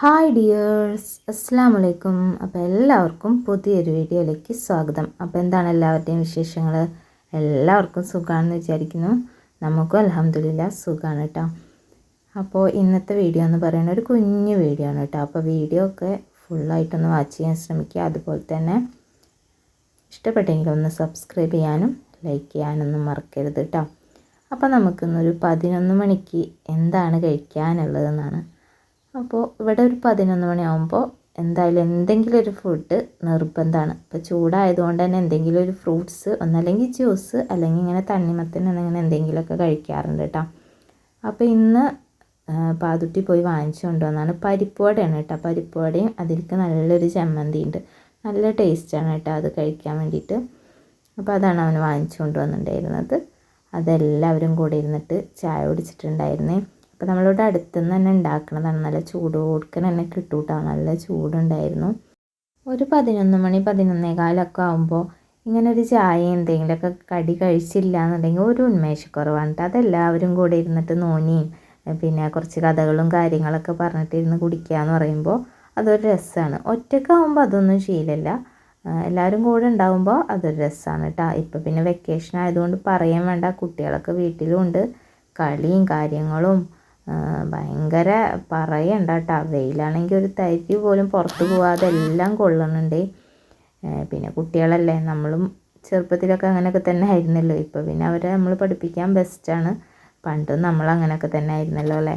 Hi dears അസ്സാം വലൈക്കും അപ്പോൾ എല്ലാവർക്കും പുതിയൊരു വീഡിയോയിലേക്ക് സ്വാഗതം. അപ്പോൾ എന്താണ് എല്ലാവരുടെയും വിശേഷങ്ങൾ എല്ലാവർക്കും സുഖമാണെന്ന് വിചാരിക്കുന്നു. നമുക്കും അലഹമില്ല സുഖമാണ് കേട്ടോ. അപ്പോൾ ഇന്നത്തെ വീഡിയോ എന്ന് പറയുന്നത് ഒരു കുഞ്ഞു വീഡിയോ ആണ് കേട്ടോ. അപ്പോൾ വീഡിയോ ഒക്കെ ഫുള്ളായിട്ടൊന്ന് വാച്ച് ചെയ്യാൻ ശ്രമിക്കുക. അതുപോലെ തന്നെ ഇഷ്ടപ്പെട്ടെങ്കിൽ ഒന്ന് സബ്സ്ക്രൈബ് ചെയ്യാനും ലൈക്ക് ചെയ്യാനൊന്നും മറക്കരുത് കേട്ടോ. അപ്പോൾ നമുക്കിന്നൊരു പതിനൊന്ന് മണിക്ക് എന്താണ് കഴിക്കാനുള്ളതെന്നാണ് അപ്പോൾ ഇവിടെ ഒരു പതിനൊന്ന് മണിയാകുമ്പോൾ എന്തായാലും എന്തെങ്കിലും ഒരു ഫുഡ് നിർബന്ധമാണ് ഇപ്പോൾ ചൂടായതുകൊണ്ട് തന്നെ എന്തെങ്കിലും ഒരു ഫ്രൂട്ട്സ് ഒന്നല്ലെങ്കിൽ ജ്യൂസ് അല്ലെങ്കിൽ ഇങ്ങനെ തണ്ണിമത്തൻ എന്നിങ്ങനെ എന്തെങ്കിലുമൊക്കെ കഴിക്കാറുണ്ട് കേട്ടോ. അപ്പോൾ ഇന്ന് പാതുട്ടി പോയി വാങ്ങിച്ചു കൊണ്ടുവന്നാണ് പരിപ്പുവടയാണ് കേട്ടോ. പരിപ്പുവടയും അതിലേക്ക് നല്ലൊരു ചമ്മന്തി ഉണ്ട് നല്ല ടേസ്റ്റാണ് കേട്ടോ അത് കഴിക്കാൻ വേണ്ടിയിട്ട്. അപ്പോൾ അതാണ് അവൻ വാങ്ങിച്ചു കൊണ്ടുവന്നിട്ടുണ്ടായിരുന്നത്. അതെല്ലാവരും കൂടെ ഇരുന്നിട്ട് ചായ കുടിച്ചിട്ടുണ്ടായിരുന്നേ. അപ്പോൾ നമ്മളിവിടെ അടുത്തുനിന്ന് തന്നെ ഉണ്ടാക്കണതാണ്. നല്ല ചൂട് കൊടുക്കാൻ തന്നെ കിട്ടൂട്ടോ. നല്ല ചൂടുണ്ടായിരുന്നു. ഒരു പതിനൊന്ന് മണി പതിനൊന്നേ കാലമൊക്കെ ആകുമ്പോൾ ഇങ്ങനെ ഒരു ചായ എന്തെങ്കിലുമൊക്കെ കടി കഴിച്ചില്ല എന്നുണ്ടെങ്കിൽ ഒരു ഉന്മേഷക്കുറവാണ് അതെല്ലാവരും കൂടെ ഇരുന്നിട്ട് നോനിയും പിന്നെ കുറച്ച് കഥകളും കാര്യങ്ങളൊക്കെ പറഞ്ഞിട്ട് ഇരുന്ന് കുടിക്കുക എന്ന് പറയുമ്പോൾ അതൊരു രസമാണ് ഒറ്റയ്ക്ക് ഒറ്റക്കാവുമ്പോൾ അതൊന്നും ശീലമില്ല എല്ലാവരും കൂടെ ഉണ്ടാകുമ്പോൾ അതൊരു രസമാണ് കേട്ടോ ഇപ്പം പിന്നെ വെക്കേഷൻ ആയതുകൊണ്ട് പറയാൻ വേണ്ട. കുട്ടികളൊക്കെ വീട്ടിലും ഉണ്ട്. കളിയും കാര്യങ്ങളും ഭയങ്കര പറയണ്ട കേട്ടോ വെയിലാണെങ്കിൽ ഒരു തരി പോലും പുറത്ത് പോവാതെ എല്ലാം കൊള്ളുന്നുണ്ട്. പിന്നെ കുട്ടികളല്ലേ നമ്മളും ചെറുപ്പത്തിലൊക്കെ അങ്ങനെയൊക്കെ തന്നെ ആയിരുന്നല്ലോ. ഇപ്പോൾ പിന്നെ അവരെ നമ്മൾ പഠിപ്പിക്കാൻ ബെസ്റ്റാണ് പണ്ടും നമ്മൾ അങ്ങനെയൊക്കെ തന്നെ ആയിരുന്നല്ലോ അല്ലേ?